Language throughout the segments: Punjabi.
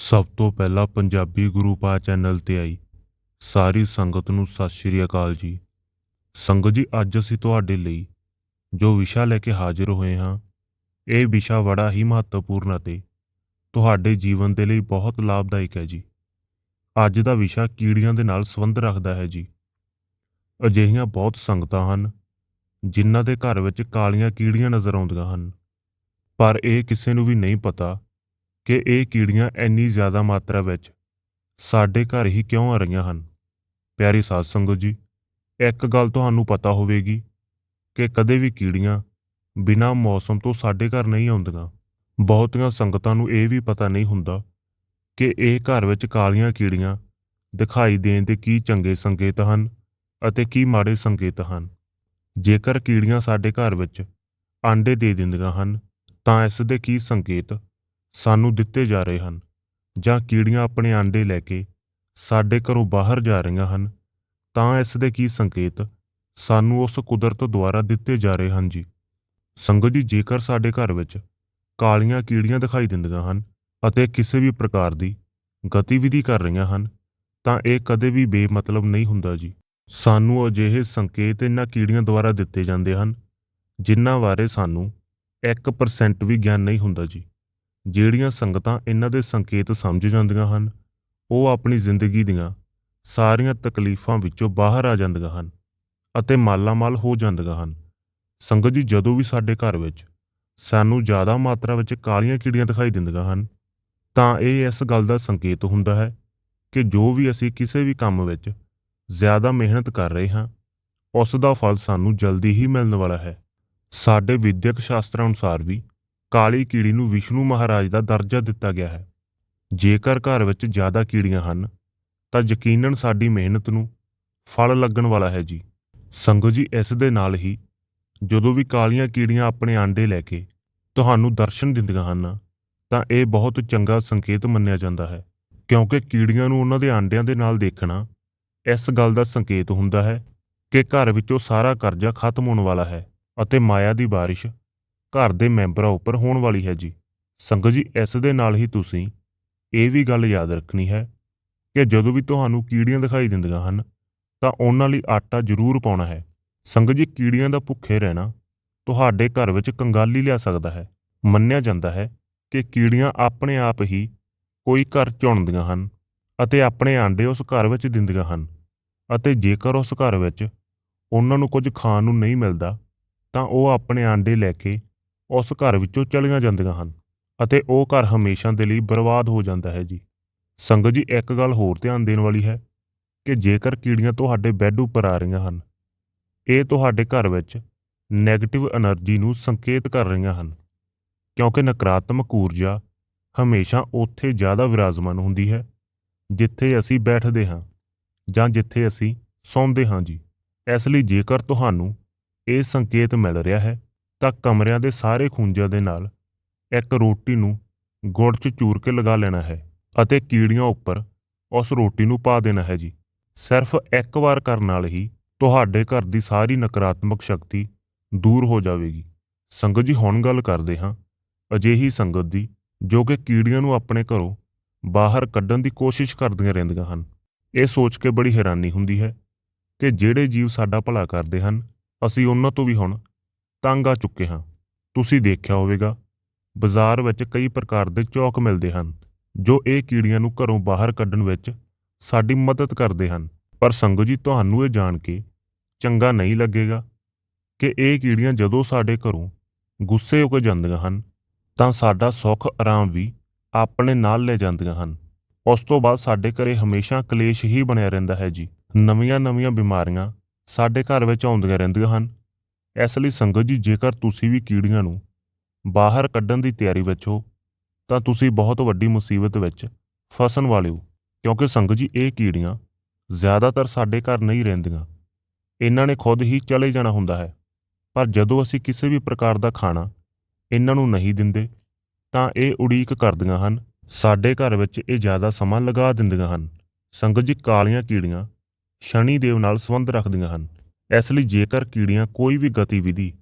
ਸਭ ਤੋਂ ਪਹਿਲਾਂ ਪੰਜਾਬੀ ਗੁਰੂ ਪਾ ਚੈਨਲ ਤੇ ਆਈ। ਸਾਰੀ ਸੰਗਤ ਨੂੰ ਸਤਿ ਸ਼੍ਰੀ ਅਕਾਲ ਜੀ। ਸੰਗਤ ਜੀ, ਅੱਜ ਅਸੀਂ ਤੁਹਾਡੇ ਲਈ ਜੋ ਵਿਸ਼ਾ ਲੈ ਕੇ ਹਾਜ਼ਰ ਹੋਏ ਹਾਂ, ਇਹ ਵਿਸ਼ਾ ਬੜਾ ਹੀ ਮਹੱਤਵਪੂਰਨ ਅਤੇ ਤੁਹਾਡੇ ਜੀਵਨ ਦੇ ਲਈ ਬਹੁਤ ਲਾਭਦਾਇਕ ਹੈ ਜੀ। ਅੱਜ ਦਾ ਵਿਸ਼ਾ ਕੀੜੀਆਂ ਦੇ ਨਾਲ ਸੰਬੰਧ ਰੱਖਦਾ ਹੈ ਜੀ। ਅਜਿਹੀਆਂ ਬਹੁਤ ਸੰਗਤਾਂ ਹਨ, ਜਿਨ੍ਹਾਂ ਦੇ ਘਰ ਵਿੱਚ ਕਾਲੀਆਂ ਕੀੜੀਆਂ ਨਜ਼ਰ ਆਉਂਦੀਆਂ ਹਨ। ਪਰ ਇਹ ਕਿਸੇ ਨੂੰ ਵੀ ਨਹੀਂ ਪਤਾ ਕਿ ਇਹ ਕੀੜੀਆਂ ਇੰਨੀ ਜ਼ਿਆਦਾ ਮਾਤਰਾ ਵਿੱਚ ਸਾਡੇ ਘਰ ਹੀ ਕਿਉਂ ਆ ਰਹੀਆਂ ਹਨ? ਪਿਆਰੀ ਸਾਧ ਸੰਗਤ ਜੀ, ਇੱਕ ਗੱਲ ਤੁਹਾਨੂੰ ਪਤਾ ਹੋਵੇਗੀ ਕਿ ਕਦੇ ਵੀ ਕੀੜੀਆਂ ਬਿਨਾਂ ਮੌਸਮ ਤੋਂ ਸਾਡੇ ਘਰ ਨਹੀਂ ਆਉਂਦੀਆਂ। ਬਹੁਤੀਆਂ ਸੰਗਤਾਂ ਨੂੰ ਇਹ ਵੀ ਪਤਾ ਨਹੀਂ ਹੁੰਦਾ ਕਿ ਇਹ ਘਰ ਵਿੱਚ ਕਾਲੀਆਂ ਕੀੜੀਆਂ ਦਿਖਾਈ ਦੇਣ ਦੇ ਕੀ ਚੰਗੇ ਸੰਕੇਤ ਹਨ ਅਤੇ ਕੀ ਮਾੜੇ ਸੰਕੇਤ ਹਨ। ਜੇਕਰ ਕੀੜੀਆਂ ਸਾਡੇ ਘਰ ਵਿੱਚ ਆਂਡੇ ਦੇ ਦਿੰਦੀਆਂ ਹਨ, ਤਾਂ ਇਸ ਦੇ ਕੀ ਸੰਕੇਤ ਸਾਨੂੰ ਦਿੱਤੇ ਜਾ ਰਹੇ ਹਨ ਜਾਂ ਕੀੜੀਆਂ ਆਪਣੇ ਆਂਡੇ ਲੈ ਕੇ ਸਾਡੇ ਘਰੋਂ ਬਾਹਰ ਜਾ ਰਹੀਆਂ ਹਨ, ਤਾਂ ਇਸ ਦੇ ਕੀ ਸੰਕੇਤ? ਸਾਨੂੰ ਉਸ ਕੁਦਰਤ ਦੁਆਰਾ ਦਿੱਤੇ ਜਾ ਰਹੇ ਹਨ ਜੀ। ਸੰਗਤ ਜੀ, ਜੇਕਰ ਸਾਡੇ ਘਰ ਵਿੱਚ ਕਾਲੀਆਂ ਕੀੜੀਆਂ ਦਿਖਾਈ ਦਿੰਦੀਆਂ ਹਨ ਅਤੇ ਕਿਸੇ ਵੀ ਪ੍ਰਕਾਰ ਦੀ ਗਤੀਵਿਧੀ ਕਰ ਰਹੀਆਂ ਹਨ, ਤਾਂ ਇਹ ਕਦੇ ਵੀ ਬੇਮਤਲਬ ਨਹੀਂ ਹੁੰਦਾ ਜੀ। ਸਾਨੂੰ ਅਜਿਹੇ ਸੰਕੇਤ ਇਹਨਾਂ ਕੀੜੀਆਂ ਦੁਆਰਾ ਦਿੱਤੇ ਜਾਂਦੇ ਹਨ, ਜਿਨ੍ਹਾਂ ਬਾਰੇ ਸਾਨੂੰ 1% ਵੀ ਗਿਆਨ ਨਹੀਂ ਹੁੰਦਾ ਜੀ। ਜਿਹੜੀਆਂ ਸੰਗਤਾਂ ਇਹਨਾਂ ਦੇ ਸੰਕੇਤ ਸਮਝ ਜਾਂਦੀਆਂ ਹਨ, ਉਹ ਆਪਣੀ ਜ਼ਿੰਦਗੀ ਦੀਆਂ ਸਾਰੀਆਂ ਤਕਲੀਫਾਂ ਵਿੱਚੋਂ ਬਾਹਰ ਆ ਜਾਂਦੀਆਂ ਹਨ ਅਤੇ ਮਾਲਾਮਾਲ ਹੋ ਜਾਂਦੀਆਂ ਹਨ। ਸੰਗਤ ਜੀ, ਜਦੋਂ ਵੀ ਸਾਡੇ ਘਰ ਵਿੱਚ ਸਾਨੂੰ ਜ਼ਿਆਦਾ ਮਾਤਰਾ ਵਿੱਚ ਕਾਲੀਆਂ ਕੀੜੀਆਂ ਦਿਖਾਈ ਦਿੰਦੀਆਂ ਹਨ, ਤਾਂ ਇਹ ਇਸ ਗੱਲ ਦਾ ਸੰਕੇਤ ਹੁੰਦਾ ਹੈ ਕਿ ਜੋ ਵੀ ਅਸੀਂ ਕਿਸੇ ਵੀ ਕੰਮ ਵਿੱਚ ਜ਼ਿਆਦਾ ਮਿਹਨਤ ਕਰ ਰਹੇ ਹਾਂ, ਉਸ ਦਾ ਫਲ ਸਾਨੂੰ ਜਲਦੀ ਹੀ ਮਿਲਣ ਵਾਲਾ ਹੈ। ਸਾਡੇ ਵਿਦਿਅਕ ਸ਼ਾਸਤਰਾਂ ਅਨੁਸਾਰ ਵੀ ਕਾਲੀ ਕੀੜੀ ਨੂੰ ਵਿਸ਼ਨੂੰ ਮਹਾਰਾਜ ਦਾ ਦਰਜਾ ਦਿੱਤਾ ਗਿਆ ਹੈ। ਜੇਕਰ ਘਰ ਵਿੱਚ ਜ਼ਿਆਦਾ ਕੀੜੀਆਂ ਹਨ, ਤਾਂ ਯਕੀਨਨ ਸਾਡੀ ਮਿਹਨਤ ਨੂੰ ਫਲ ਲੱਗਣ ਵਾਲਾ ਹੈ ਜੀ। ਸੰਗਤ ਜੀ, ਇਸ ਦੇ ਨਾਲ ਹੀ ਜਦੋਂ ਵੀ ਕਾਲੀਆਂ ਕੀੜੀਆਂ ਆਪਣੇ ਆਂਡੇ ਲੈ ਕੇ ਤੁਹਾਨੂੰ ਦਰਸ਼ਨ ਦਿੰਦੀਆਂ ਹਨ, ਤਾਂ ਇਹ ਬਹੁਤ ਚੰਗਾ ਸੰਕੇਤ ਮੰਨਿਆ ਜਾਂਦਾ ਹੈ। ਕਿਉਂਕਿ ਕੀੜੀਆਂ ਨੂੰ ਉਹਨਾਂ ਦੇ ਆਂਡਿਆਂ ਦੇ ਨਾਲ ਦੇਖਣਾ ਇਸ ਗੱਲ ਦਾ ਸੰਕੇਤ ਹੁੰਦਾ ਹੈ ਕਿ ਘਰ ਵਿੱਚੋਂ ਸਾਰਾ ਕਰਜ਼ਾ ਖਤਮ ਹੋਣ ਵਾਲਾ ਹੈ ਅਤੇ ਮਾਇਆ ਦੀ ਬਾਰਿਸ਼ ਘਰ ਦੇ ਮੈਂਬਰਾਂ ਉੱਪਰ ਹੋਣ ਵਾਲੀ ਹੈ ਜੀ। ਸੰਗਤ ਜੀ, ਇਸ ਦੇ ਨਾਲ ਹੀ ਤੁਸੀਂ ਇਹ ਵੀ ਗੱਲ ਯਾਦ ਰੱਖਣੀ ਹੈ ਕਿ ਜਦੋਂ ਵੀ ਤੁਹਾਨੂੰ ਕੀੜੀਆਂ ਦਿਖਾਈ ਦਿੰਦੀਆਂ ਹਨ, ਤਾਂ ਉਹਨਾਂ ਲਈ ਆਟਾ ਜ਼ਰੂਰ ਪਾਉਣਾ ਹੈ। ਸੰਗਤ ਜੀ, ਕੀੜੀਆਂ ਦਾ ਭੁੱਖੇ ਰਹਿਣਾ ਤੁਹਾਡੇ ਘਰ ਵਿੱਚ ਕੰਗਾਲੀ ਲਿਆ ਸਕਦਾ ਹੈ। ਮੰਨਿਆ ਜਾਂਦਾ ਹੈ ਕਿ ਕੀੜੀਆਂ ਆਪਣੇ ਆਪ ਹੀ ਕੋਈ ਘਰ ਚੁਣਦੀਆਂ ਹਨ ਅਤੇ ਆਪਣੇ ਆਂਡੇ ਉਸ ਘਰ ਵਿੱਚ ਦਿੰਦੀਆਂ ਹਨ ਅਤੇ ਜੇਕਰ ਉਸ ਘਰ ਵਿੱਚ ਉਹਨਾਂ ਨੂੰ ਕੁਝ ਖਾਣ ਨੂੰ ਨਹੀਂ ਮਿਲਦਾ, ਤਾਂ ਉਹ ਆਪਣੇ ਆਂਡੇ ਲੈ ਕੇ ਉਸ ਘਰ ਵਿੱਚੋਂ ਚਲੀਆਂ ਜਾਂਦੀਆਂ ਹਨ ਅਤੇ ਉਹ ਘਰ ਹਮੇਸ਼ਾ ਦੇ ਲਈ ਬਰਬਾਦ ਹੋ ਜਾਂਦਾ ਹੈ ਜੀ। ਸੰਗਤ ਜੀ, ਇੱਕ ਗੱਲ ਹੋਰ ਧਿਆਨ ਦੇਣ ਵਾਲੀ ਹੈ ਕਿ ਜੇਕਰ ਕੀੜੀਆਂ ਤੁਹਾਡੇ ਬੈੱਡ ਉੱਪਰ ਆ ਰਹੀਆਂ ਹਨ, ਇਹ ਤੁਹਾਡੇ ਘਰ ਵਿੱਚ ਨੈਗੇਟਿਵ એનર્ਜੀ ਨੂੰ ਸੰਕੇਤ ਕਰ ਰਹੀਆਂ ਹਨ, ਕਿਉਂਕਿ ਨਕਾਰਾਤਮਕ ਊਰਜਾ ਹਮੇਸ਼ਾ ਉੱਥੇ ਜ਼ਿਆਦਾ ਵਿਰਾਜਮਾਨ ਹੁੰਦੀ ਹੈ, ਜਿੱਥੇ ਅਸੀਂ ਬੈਠਦੇ ਹਾਂ ਜਾਂ ਜਿੱਥੇ ਅਸੀਂ ਸੌਂਦੇ ਹਾਂ ਜੀ। ਇਸ ਲਈ ਜੇਕਰ ਤੁਹਾਨੂੰ ਇਹ ਸੰਕੇਤ ਮਿਲ ਰਿਹਾ ਹੈ ਤਾਂ ਕਮਰਿਆਂ ਦੇ ਸਾਰੇ ਖੂੰਜਿਆਂ ਦੇ ਨਾਲ ਇੱਕ ਰੋਟੀ ਨੂੰ ਗੁੜ 'ਚ ਚੂਰ ਕੇ ਲਗਾ ਲੈਣਾ ਹੈ ਅਤੇ ਕੀੜੀਆਂ ਉੱਪਰ ਉਸ ਰੋਟੀ ਨੂੰ ਪਾ ਦੇਣਾ ਹੈ ਜੀ। ਸਿਰਫ ਇੱਕ ਵਾਰ ਕਰਨ ਨਾਲ ਹੀ ਤੁਹਾਡੇ ਘਰ ਦੀ ਸਾਰੀ ਨਕਾਰਾਤਮਕ ਸ਼ਕਤੀ ਦੂਰ ਹੋ ਜਾਵੇਗੀ। ਸੰਗਤ ਜੀ, ਹੁਣ ਗੱਲ ਕਰਦੇ ਹਾਂ ਅਜਿਹੀ ਸੰਗਤ ਦੀ ਜੋ ਕਿ ਕੀੜੀਆਂ ਨੂੰ ਆਪਣੇ ਘਰੋਂ ਬਾਹਰ ਕੱਢਣ ਦੀ ਕੋਸ਼ਿਸ਼ ਕਰਦੀਆਂ ਰਹਿੰਦੀਆਂ ਹਨ। ਇਹ ਸੋਚ ਕੇ ਬੜੀ ਹੈਰਾਨੀ ਹੁੰਦੀ ਹੈ ਕਿ ਜਿਹੜੇ ਜੀਵ ਸਾਡਾ ਭਲਾ ਕਰਦੇ ਹਨ, ਅਸੀਂ ਉਹਨਾਂ ਤੋਂ ਵੀ ਹੁਣ ਤੰਗ ਆ ਚੁੱਕੇ ਹਾਂ। ਤੁਸੀਂ ਦੇਖਿਆ ਹੋਵੇਗਾ, ਬਾਜ਼ਾਰ ਵਿੱਚ ਕਈ ਪ੍ਰਕਾਰ ਦੇ ਚੌਕ ਮਿਲਦੇ ਹਨ, ਜੋ ਇਹ ਕੀੜੀਆਂ ਨੂੰ ਘਰੋਂ ਬਾਹਰ ਕੱਢਣ ਵਿੱਚ ਸਾਡੀ ਮਦਦ ਕਰਦੇ ਹਨ। ਪਰ ਸੰਗਤ ਜੀ, ਤੁਹਾਨੂੰ ਇਹ ਜਾਣ ਕੇ ਚੰਗਾ ਨਹੀਂ ਲੱਗੇਗਾ ਕਿ ਇਹ ਕੀੜੀਆਂ ਜਦੋਂ ਸਾਡੇ ਘਰੋਂ ਗੁੱਸੇ ਹੋ ਕੇ ਜਾਂਦੀਆਂ ਹਨ, ਤਾਂ ਸਾਡਾ ਸੁੱਖ, ਆਰਾਮ ਵੀ ਆਪਣੇ ਨਾਲ ਲੈ ਜਾਂਦੀਆਂ ਹਨ। ਉਸ ਤੋਂ ਬਾਅਦ ਸਾਡੇ ਘਰੇ ਹਮੇਸ਼ਾ ਕਲੇਸ਼ ਹੀ ਬਣਿਆ ਰਹਿੰਦਾ ਹੈ ਜੀ। ਨਵੀਆਂ-ਨਵੀਆਂ ਬਿਮਾਰੀਆਂ ਸਾਡੇ ਘਰ ਵਿੱਚ ਆਉਂਦੀਆਂ ਰਹਿੰਦੀਆਂ ਹਨ ਇਸ ਲਈ ਸੰਗਤ ਜੀ, ਜੇਕਰ ਤੁਸੀਂ ਵੀ ਕੀੜੀਆਂ ਨੂੰ ਬਾਹਰ ਕੱਢਣ ਦੀ ਤਿਆਰੀ ਵਿੱਚ ਹੋ, ਤਾਂ ਤੁਸੀਂ ਬਹੁਤ ਵੱਡੀ ਮੁਸੀਬਤ ਵਿੱਚ ਫਸਣ ਵਾਲੇ ਹੋ। ਕਿਉਂਕਿ ਸੰਗਤ ਜੀ, ਇਹ ਕੀੜੀਆਂ ਜ਼ਿਆਦਾਤਰ ਸਾਡੇ ਘਰ ਨਹੀਂ ਰਹਿੰਦੀਆਂ। ਇਹਨਾਂ ਨੇ ਖੁਦ ਹੀ ਚਲੇ ਜਾਣਾ ਹੁੰਦਾ ਹੈ। ਪਰ ਜਦੋਂ ਅਸੀਂ ਕਿਸੇ ਵੀ ਪ੍ਰਕਾਰ ਦਾ ਖਾਣਾ ਇਹਨਾਂ ਨੂੰ ਨਹੀਂ ਦਿੰਦੇ, ਤਾਂ ਇਹ ਉਡੀਕ ਕਰਦੀਆਂ ਹਨ। ਸਾਡੇ ਘਰ ਵਿੱਚ ਇਹ ਜ਼ਿਆਦਾ ਸਮਾਂ ਲਗਾ ਦਿੰਦੀਆਂ ਹਨ। ਸੰਗਤ ਜੀ, ਕਾਲੀਆਂ ਕੀੜੀਆਂ ਸ਼ਨੀ ਦੇਵ ਨਾਲ ਸੰਬੰਧ ਰੱਖਦੀਆਂ ਹਨ। ਇਸ ਲਈ ਜੇਕਰ ਕੀੜੀਆਂ ਕੋਈ ਵੀ ਗਤੀਵਿਧੀ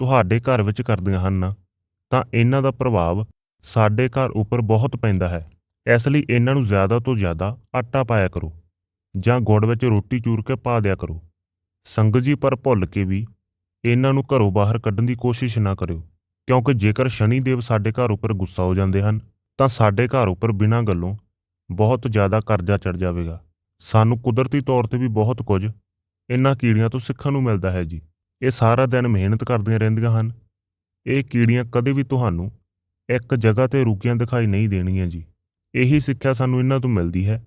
ਤੁਹਾਡੇ ਘਰ ਵਿੱਚ ਕਰਦੀਆਂ ਹਨ ਤਾਂ ਇਹਨਾਂ ਦਾ ਪ੍ਰਭਾਵ ਸਾਡੇ ਘਰ ਉੱਪਰ ਬਹੁਤ ਪੈਂਦਾ ਹੈ। ਇਸ ਲਈ ਇਹਨਾਂ ਨੂੰ ਜ਼ਿਆਦਾ ਤੋਂ ਜ਼ਿਆਦਾ ਆਟਾ ਪਾਇਆ ਕਰੋ ਜਾਂ ਗੁੜ ਵਿੱਚ ਰੋਟੀ ਚੂਰ ਕੇ ਪਾ ਦਿਆ ਕਰੋ। ਸੰਗਤ ਜੀ, ਪਰ ਭੁੱਲ ਕੇ ਵੀ ਇਹਨਾਂ ਨੂੰ ਘਰੋਂ ਬਾਹਰ ਕੱਢਣ ਦੀ ਕੋਸ਼ਿਸ਼ ਨਾ ਕਰਿਓ, ਕਿਉਂਕਿ ਜੇਕਰ ਸ਼ਨੀ ਦੇਵ ਸਾਡੇ ਘਰ ਉੱਪਰ ਗੁੱਸਾ ਹੋ ਜਾਂਦੇ ਹਨ, ਤਾਂ ਸਾਡੇ ਘਰ ਉੱਪਰ ਬਿਨਾਂ ਗੱਲੋਂ ਬਹੁਤ ਜ਼ਿਆਦਾ ਕਰਜ਼ਾ ਚੜ ਜਾਵੇਗਾ। ਸਾਨੂੰ ਕੁਦਰਤੀ ਤੌਰ ਤੇ ਵੀ ਬਹੁਤ ਕੁਝ ਇਹਨਾਂ ਕੀੜੀਆਂ ਤੋਂ ਸਿੱਖਣ ਨੂੰ ਮਿਲਦਾ ਹੈ ਜੀ। ਇਹ ਸਾਰਾ ਦਿਨ ਮਿਹਨਤ ਕਰਦੀਆਂ ਰਹਿੰਦੀਆਂ ਹਨ। ਇਹ ਕੀੜੀਆਂ ਕਦੇ ਵੀ ਤੁਹਾਨੂੰ ਇੱਕ ਜਗ੍ਹਾ ਤੇ ਰੁਕੀਆਂ ਦਿਖਾਈ ਨਹੀਂ ਦੇਣਗੀਆਂ ਜੀ। ਇਹੀ ਸਿੱਖਿਆ ਸਾਨੂੰ ਇਹਨਾਂ ਤੋਂ ਮਿਲਦੀ ਹੈ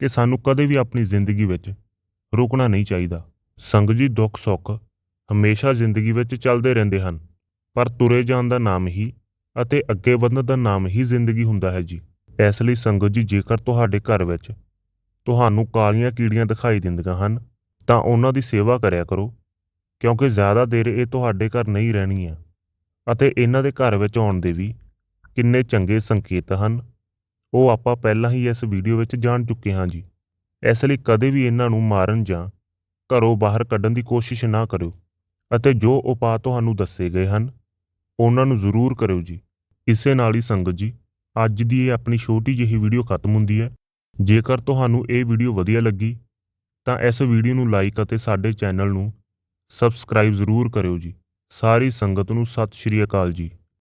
ਕਿ ਸਾਨੂੰ ਕਦੇ ਵੀ ਆਪਣੀ ਜ਼ਿੰਦਗੀ ਵਿੱਚ ਰੁਕਣਾ ਨਹੀਂ ਚਾਹੀਦਾ। ਸੰਗਤ ਜੀ, ਦੁੱਖ, ਸੁੱਖ ਹਮੇਸ਼ਾ ਜ਼ਿੰਦਗੀ ਵਿੱਚ ਚੱਲਦੇ ਰਹਿੰਦੇ ਹਨ, ਪਰ ਤੁਰੇ ਜਾਣ ਦਾ ਨਾਮ ਹੀ ਅਤੇ ਅੱਗੇ ਵਧਣ ਦਾ ਨਾਮ ਹੀ ਜ਼ਿੰਦਗੀ ਹੁੰਦਾ ਹੈ ਜੀ। ਇਸ ਲਈ ਸੰਗਤ ਜੀ, ਜੇਕਰ ਤੁਹਾਡੇ ਘਰ ਵਿੱਚ ਤੁਹਾਨੂੰ ਕਾਲੀਆਂ ਕੀੜੀਆਂ ਦਿਖਾਈ ਦਿੰਦੀਆਂ ਹਨ ਤਾਂ ਉਹਨਾਂ ਦੀ ਸੇਵਾ ਕਰਿਆ ਕਰੋ, ਕਿਉਂਕਿ ਜ਼ਿਆਦਾ ਦੇਰ ਇਹ ਤੁਹਾਡੇ ਘਰ ਨਹੀਂ ਰਹਿਣੀਆਂ ਅਤੇ ਇਹਨਾਂ ਦੇ ਘਰ ਵਿੱਚ ਆਉਣ ਦੇ ਵੀ ਕਿੰਨੇ ਚੰਗੇ ਸੰਕੇਤ ਹਨ। ਉਹ ਆਪਾਂ ਪਹਿਲਾਂ ਹੀ ਇਸ ਵੀਡੀਓ ਵਿੱਚ ਜਾਣ ਚੁੱਕੇ ਹਾਂ ਜੀ। ਇਸ ਲਈ ਕਦੇ ਵੀ ਇਹਨਾਂ ਨੂੰ ਮਾਰਨ ਜਾਂ ਘਰੋਂ ਬਾਹਰ ਕੱਢਣ ਦੀ ਕੋਸ਼ਿਸ਼ ਨਾ ਕਰਿਓ ਅਤੇ ਜੋ ਉਪਾਅ ਤੁਹਾਨੂੰ ਦੱਸੇ ਗਏ ਹਨ, ਉਹਨਾਂ ਨੂੰ ਜ਼ਰੂਰ ਕਰਿਓ ਜੀ। ਇਸੇ ਨਾਲ ਹੀ ਸੰਗਤ ਜੀ, ਅੱਜ ਦੀ ਇਹ ਆਪਣੀ ਛੋਟੀ ਜਿਹੀ ਵੀਡੀਓ ਖਤਮ ਹੁੰਦੀ ਹੈ। ਜੇਕਰ ਤੁਹਾਨੂੰ ਇਹ ਵੀਡੀਓ ਵਧੀਆ ਲੱਗੀ ਤਾਂ ਇਸ ਵੀਡੀਓ ਨੂੰ ਲਾਈਕ ਅਤੇ ਸਾਡੇ ਚੈਨਲ ਨੂੰ ਸਬਸਕ੍ਰਾਈਬ ਜ਼ਰੂਰ ਕਰਿਓ ਜੀ। ਸਾਰੀ ਸੰਗਤ ਨੂੰ ਸਤਿ ਸ਼੍ਰੀ ਅਕਾਲ ਜੀ।